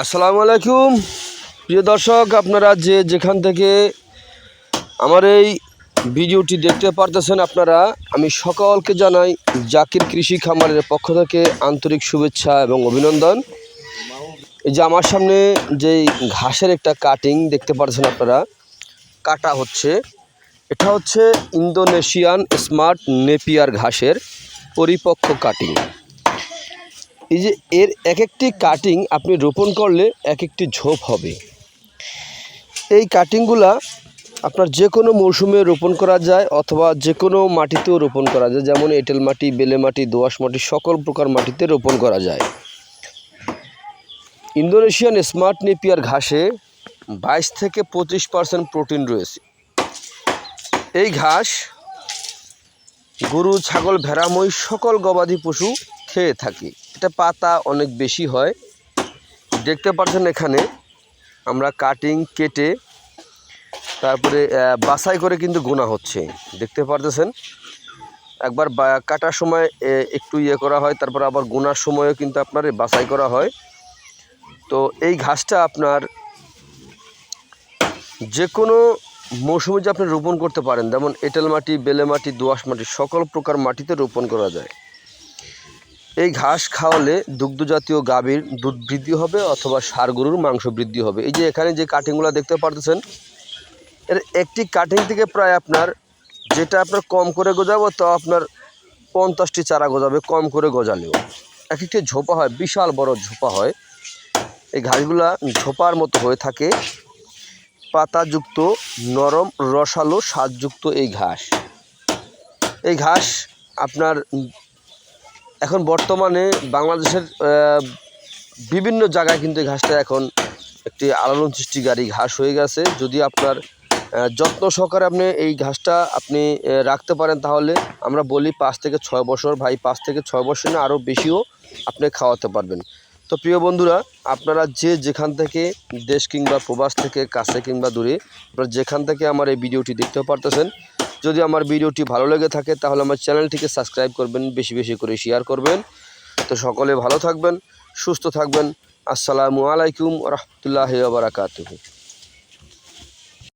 আসসালামু আলাইকুম। প্রিয় দর্শক, আপনারা যে যেখান থেকে আমার এই ভিডিওটি দেখতে পারতেছেন আপনারা, আমি সকলকে জানাই জাকির কৃষি খামারের পক্ষ থেকে আন্তরিক শুভেচ্ছা এবং অভিনন্দন। এই যে আমার সামনে যেই ঘাসের একটা কাটিং দেখতে পাচ্ছেন আপনারা, কাটা হচ্ছে। এটা হচ্ছে ইন্দোনেশিয়ান স্মার্ট নেপিয়ার ঘাসের পরিপক্ক কাটিং এই যে এর এক একটি কাটিং আপনি রোপণ করলে এক একটি ঝোপ হবে। এই কাটিংগুলা আপনার যে কোনো মৌসুমে রোপণ করা যায় অথবা যে কোনো মাটিতেও রোপণ করা যায়, যেমন এঁটেল মাটি, বেলে মাটি দোআঁশ মাটি, সকল প্রকার মাটিতে রোপণ করা যায়। ইন্দোনেশিয়ান স্মার্ট নেপিয়ার ঘাসে বাইশ থেকে পঁচিশ পার্সেন্ট প্রোটিন রয়েছে। এই ঘাস গরু, ছাগল, ভেড়া, মহিষ, সকল গবাদি পশু খেয়ে থাকি। এটা পাতা অনেক বেশি হয়। দেখতে পাচ্ছেন এখানে আমরা কাটিং কেটে তারপরে বাছাই করে কিন্তু গোনা হচ্ছে। দেখতে পারতেছেন? একবার কাটার সময় একটু ইয়ে করা হয়, তারপর আবার গোনার সময়ও কিন্তু আপনার বাছাই করা হয়। তো এই ঘাসটা আপনার যে কোনো মৌসুমে যে আপনি রোপণ করতে পারেন, যেমন এঁটেল মাটি, বেলে মাটি দোআঁশ মাটি, সকল প্রকার মাটিতে রোপণ করা যায়। এই ঘাস খাওয়ালে দুগ্ধজাতীয় গাভীর দুধ বৃদ্ধি হবে অথবা সার গরুর মাংস বৃদ্ধি হবে। এই যে এখানে যে কাটিংগুলো দেখতে পারতেছেন, এর একটি কাটিং থেকে প্রায় আপনার যেটা আপনার কম করে গজাবো, তো আপনার পঞ্চাশটি চারা গজাবে কম করে গজালেও। এক একটি ঝোপা হয়, বিশাল বড় ঝোপা হয়। এই ঘাসগুলা ঝোপার মতো হয়ে থাকে। পাতাযুক্ত, নরম, রসালো, স্বাদযুক্ত এই ঘাস। এই ঘাস আপনার এখন বর্তমানে বাংলাদেশের বিভিন্ন জায়গায় কিন্তু এই ঘাসটা এখন একটি আলোড়ন সৃষ্টিকারী ঘাস হয়ে গেছে। যদি আপনার যত্ন সহকারে আপনি এই ঘাসটা আপনি রাখতে পারেন তাহলে আমরা বলি পাঁচ থেকে ছয় বছর, ভাই পাঁচ থেকে ছয় বছর না আরও বেশিও আপনি খাওয়াতে পারবেন। তো প্রিয় বন্ধুরা, আপনারা যে যেখান থেকে দেশ কিংবা প্রবাস থেকে কাছে কিংবা দূরে, আপনারা যেখান থেকে আমার এই ভিডিওটি দেখতে পারতেছেন যদি আমার ভিডিওটি ভালো লেগে থাকে, তাহলে আমার চ্যানেলটিকে সাবস্ক্রাইব করবেন, বেশি বেশি করে শেয়ার করবেন। তো সকলে ভালো থাকবেন, সুস্থ থাকবেন। আসসালামু আলাইকুম রহমতুল্লাহ বারাকাতুহু।